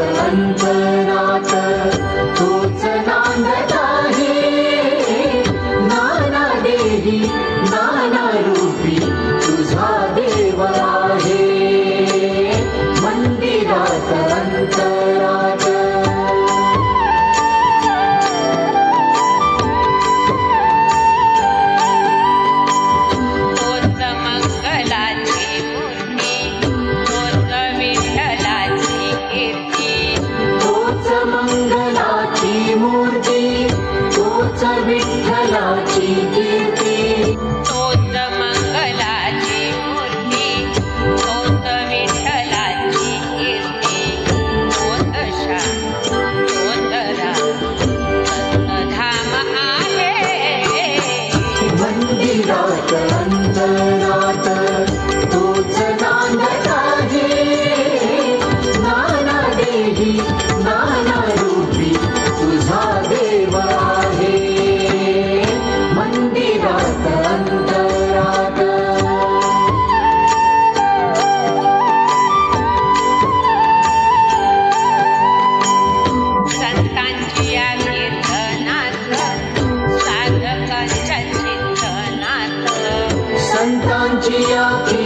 अंतरात तोच மந்திராகாந்த Georgia.